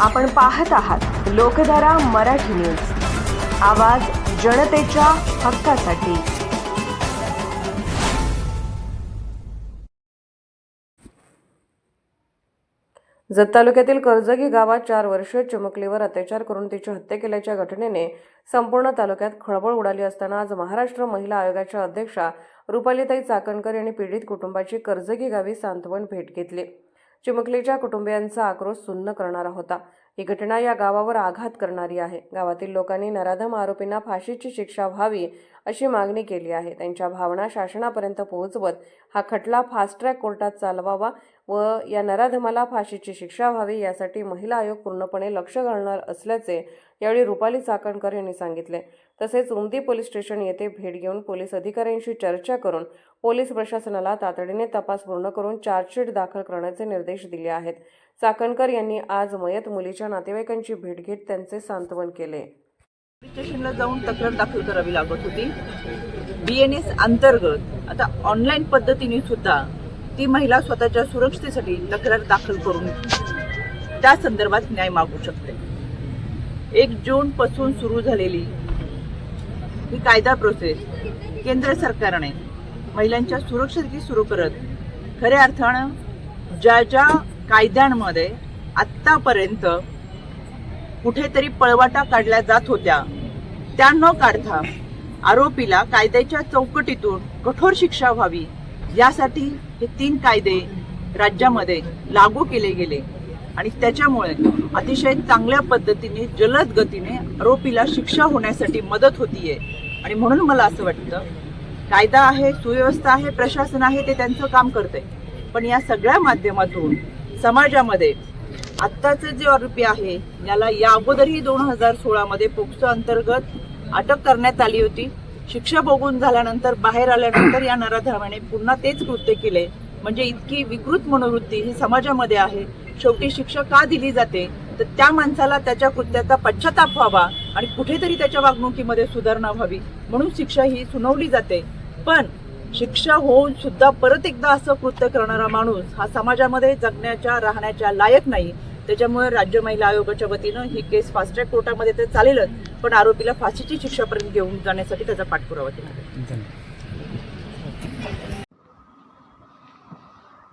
आपण पाहत आहात लोकधारा मराठी न्यूज. आवाज जनतेच्या हक्कासाठी. जत तालुक्यातील कर्जगी गावात चार वर्षीय चिमुकलीवर अत्याचार करून तिची हत्या केल्याच्या घटनेने संपूर्ण तालुक्यात खळबळ उडाली असताना आज महाराष्ट्र महिला आयोगाच्या अध्यक्षा रुपालीताई चाकणकर यांनी पीडित कुटुंबाची कर्जगी गावी सांत्वन भेट घेतली. चिमुकलीच्या कुटुंबियांचा आक्रोश सुन्न करणारा होता. ही घटना या गावावर आघात करणारी आहे. गावातील लोकांनी नराधम आरोपींना फाशीची शिक्षा व्हावी अशी मागणी केली आहे. त्यांच्या भावना शासनापर्यंत पोहोचवत हा खटला फास्ट ट्रॅक कोर्टात चालवावा व या नराधमाला फाशीची शिक्षा व्हावी यासाठी महिला आयोग पूर्णपणे लक्ष घालणार असल्याचे यावेळी रुपाली चाकणकर यांनी सांगितले. तसेच उमदी पोलीस स्टेशन येथे भेट घेऊन पोलीस अधिकाऱ्यांशी चर्चा करून पोलीस प्रशासनाला तातडीने तपास पूर्ण करून चार्जशीट दाखल करण्याचे निर्देश दिले आहेत. चाकणकर यांनी आज मयत मुलीच्या नातेवाईकांची भेट घेत त्यांचे सांत्वन केले. स्टेशनला जाऊन तक्रार दाखल करावी लागत होती. बी एन एस अंतर्गत आता ऑनलाईन पद्धतीने सुद्धा ती महिला स्वतःच्या सुरक्षतेसाठी तक्रार दाखल करून त्या संदर्भात न्याय मागू शकते. एक जून पासून सुरू झालेली ही कायदा प्रोसेस केंद्र सरकारने महिलांच्या सुरक्षेची सुरू करत खऱ्या अर्थानं ज्या ज्या कायद्यांमध्ये आत्तापर्यंत कुठेतरी पळवाटा काढल्या जात होत्या त्या न काढता आरोपीला कायद्याच्या चौकटीतून कठोर शिक्षा व्हावी यासाठी हे तीन कायदे राज्यामध्ये लागू केले गेले. आणि त्याच्यामुळे अतिशय चांगल्या पद्धतीने जलद गतीने आरोपीला शिक्षा होण्यासाठी मदत होतीये. आणि म्हणून मला असं वाटतं कायदा आहे सुव्यवस्था आहे प्रशासन आहे ते त्यांचं काम करते पण या सगळ्या माध्यमातून समाजामध्ये आत्ताचं जे आरोपी आहे याला या अगोदरही दोन हजार सोळामध्ये पोक्सो अंतर्गत अटक करण्यात आली होती. शिक्षा भोगून झाल्यानंतर बाहेर आल्यानंतर या नराधमाने पुन्हा तेच कृत्य केले. म्हणजे इतकी विकृत मनोवृत्ती ही समाजामध्ये आहे. शेवटी शिक्षा का दिली जाते? तर त्या माणसाला त्याच्या कृत्याचा पश्चाताप व्हावा आणि कुठेतरी त्याच्या वागणुकीमध्ये सुधारणा व्हावी म्हणून शिक्षा ही सुनावली जाते. पण शिक्षा होऊन सुद्धा परत एकदा असं कृत्य करणारा माणूस हा समाजामध्ये जगण्याच्या राहण्याच्या लायक नाही. त्याच्यामुळे राज्य महिला आयोगाच्या वतीनं ही केस फास्ट ट्रॅक कोर्टामध्ये तर चालेलच पण आरोपीला फाशीची शिक्षापर्यंत घेऊन जाण्यासाठी त्याचा पाठपुरावा केला